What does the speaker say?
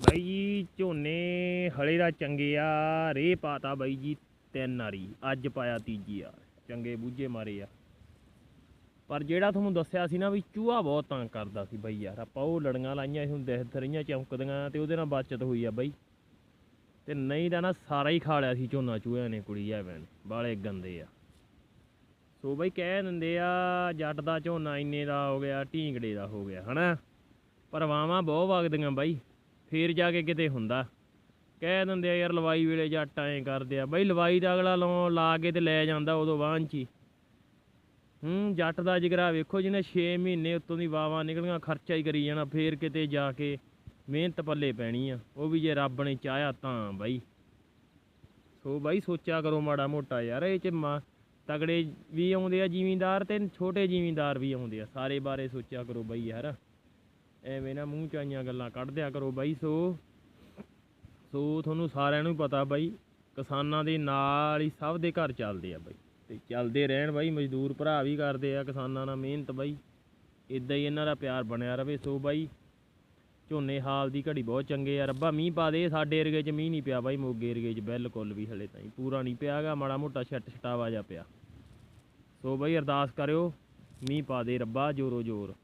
ਬਾਈ ਜੀ, ਝੋਨੇ ਹਲੇ ਦਾ ਚੰਗੇ ਆ ਰੇ ਪਾਤਾ ਬਾਈ ਜੀ ਤਿੰਨ ਵਾਰੀ, ਅੱਜ ਪਾਇਆ ਤੀਜੀ ਆ ਚੰਗੇ ਬੂਝੇ ਮਾਰੇ ਆ। ਪਰ ਜਿਹੜਾ ਤੁਹਾਨੂੰ ਦੱਸਿਆ ਸੀ ਨਾ ਵੀ ਚੂਹਾ ਬਹੁਤ ਤੰਗ ਕਰਦਾ ਸੀ ਬਾਈ ਯਾਰ, ਆਪਾਂ ਉਹ ਲੜੀਆਂ ਲਾਈਆਂ ਸੀ, ਹੁਣ ਦਿਖ ਰਹੀਆਂ ਚਮਕਦੀਆਂ ਤੇ ਉਹਦੇ ਨਾਲ ਬਚਤ ਹੋਈ ਆ ਬਾਈ। ਤੇ ਨਹੀਂ ਤਾਂ ਨਾ ਸਾਰਾ ਹੀ ਖਾ ਲਿਆ ਸੀ ਝੋਨਾ ਚੂਹਿਆਂ ਨੇ, ਕੁੜੀ ਐਵੇਂ ਨੇ ਬਾਲੇ ਗੰਦੇ ਆ। ਸੋ ਬਾਈ ਕਹਿ ਦਿੰਦੇ ਆ, ਜੱਟ ਦਾ ਝੋਨਾ ਇੰਨੇ ਦਾ ਹੋ ਗਿਆ, ਢੀਂਗੜੇ ਦਾ ਹੋ ਗਿਆ, ਹਨਾ? ਪਰ ਵਾਵਾਂ ਬਹੁਤ ਵਗਦੀਆਂ ਬਾਈ। ਫੇਰ ਜਾ ਕੇ ਕਿਤੇ ਹੁੰਦਾ। ਕਹਿ ਦਿੰਦੇ ਆ, ਯਾਰ ਲਵਾਈ ਵੇਲੇ ਜੱਟ ਐਂ ਕਰਦੇ ਆ। ਬਈ ਲਵਾਈ ਦਾ ਅਗਲਾ ਲਾਉ ਲਾ ਕੇ ਤੇ ਲੈ ਜਾਂਦਾ ਉਦੋਂ ਵਾਹਨ ਚ ਹੀ। ਹੂੰ, ਜੱਟ ਦਾ ਜਿਗਰਾ ਵੇਖੋ, ਜਿਹਨੇ 6 ਮਹੀਨੇ ਉੱਤੋਂ ਦੀ ਵਾਵਾਂ ਨਿਕਲੀਆਂ, ਖਰਚਾ ਹੀ ਕਰੀ ਜਾਣਾ, ਫੇਰ ਕਿਤੇ ਜਾ ਕੇ ਮਿਹਨਤ ਪੱਲੇ ਪੈਣੀ ਆ। ਉਹ ਵੀ ਜੇ ਰੱਬ ਨੇ ਚਾਹਿਆ ਤਾਂ ਬਾਈ। ਸੋ ਬਾਈ ਸੋਚਿਆ ਕਰੋ ਮਾੜਾ ਮੋਟਾ ਯਾਰ, ਇਹ ਚ ਮਾ- ਤਗੜੇ ਵੀ ਆਉਂਦੇ ਆ ਜ਼ਿਮੀਂਦਾਰ ਤੇ ਛੋਟੇ ਜ਼ਿਮੀਂਦਾਰ ਵੀ ਆਉਂਦੇ ਆ। ਸਾਰੇ ਬਾਰੇ ਸੋਚਿਆ ਕਰੋ ਬਾਈ ਯਾਰ। ਐਵੇਂ ਨਾ ਮੂੰਹ ਚ ਆਈਆਂ ਗੱਲਾਂ ਕੱਢ ਦਿਆ ਕਰੋ ਬਾਈ, ਸੋ ਸੋ ਤੁਹਾਨੂੰ ਸਾਰਿਆਂ ਨੂੰ ਪਤਾ ਬਾਈ, ਕਿਸਾਨਾਂ ਦੇ ਨਾਲ ਹੀ ਸਭ ਦੇ ਘਰ ਚੱਲਦੇ ਆ ਬਾਈ, ਤੇ ਚੱਲਦੇ ਰਹਿਣ ਬਾਈ, ਮਜ਼ਦੂਰ ਭਰਾ ਵੀ ਕਰਦੇ ਆ ਕਿਸਾਨਾਂ ਨਾਲ ਮਿਹਨਤ ਬਾਈ ਇਦਾਂ ਹੀ ਇਹਨਾਂ ਦਾ ਪਿਆਰ ਬਣਿਆ ਰਵੇ, ਸੋ ਬਾਈ, ਝੋਨੇ ਹਾਲ ਦੀ ਘੜੀ ਬਹੁਤ ਚੰਗੇ ਆ, ਰੱਬਾ ਮੀਂਹ ਪਾ ਦੇ, ਸਾਡੇ ਏਰੀਏ 'ਚ ਮੀਂਹ ਨਹੀਂ ਪਿਆ ਬਾਈ, ਮੋਗੇ ਏਰੀਏ 'ਚ ਬਿਲਕੁਲ ਵੀ ਹਲੇ ਤਾਈਂ, ਪੂਰਾ ਨਹੀਂ ਪਿਆਗਾ ਮਾੜਾ ਮੋਟਾ ਛੱਟ ਛਟਾਵਾ ਜਾ ਪਿਆ। ਸੋ ਬਾਈ ਅਰਦਾਸ ਕਰਿਓ, ਮੀਂਹ ਪਾ ਦੇ ਰੱਬਾ ਜੋਰੋ ਜੋਰ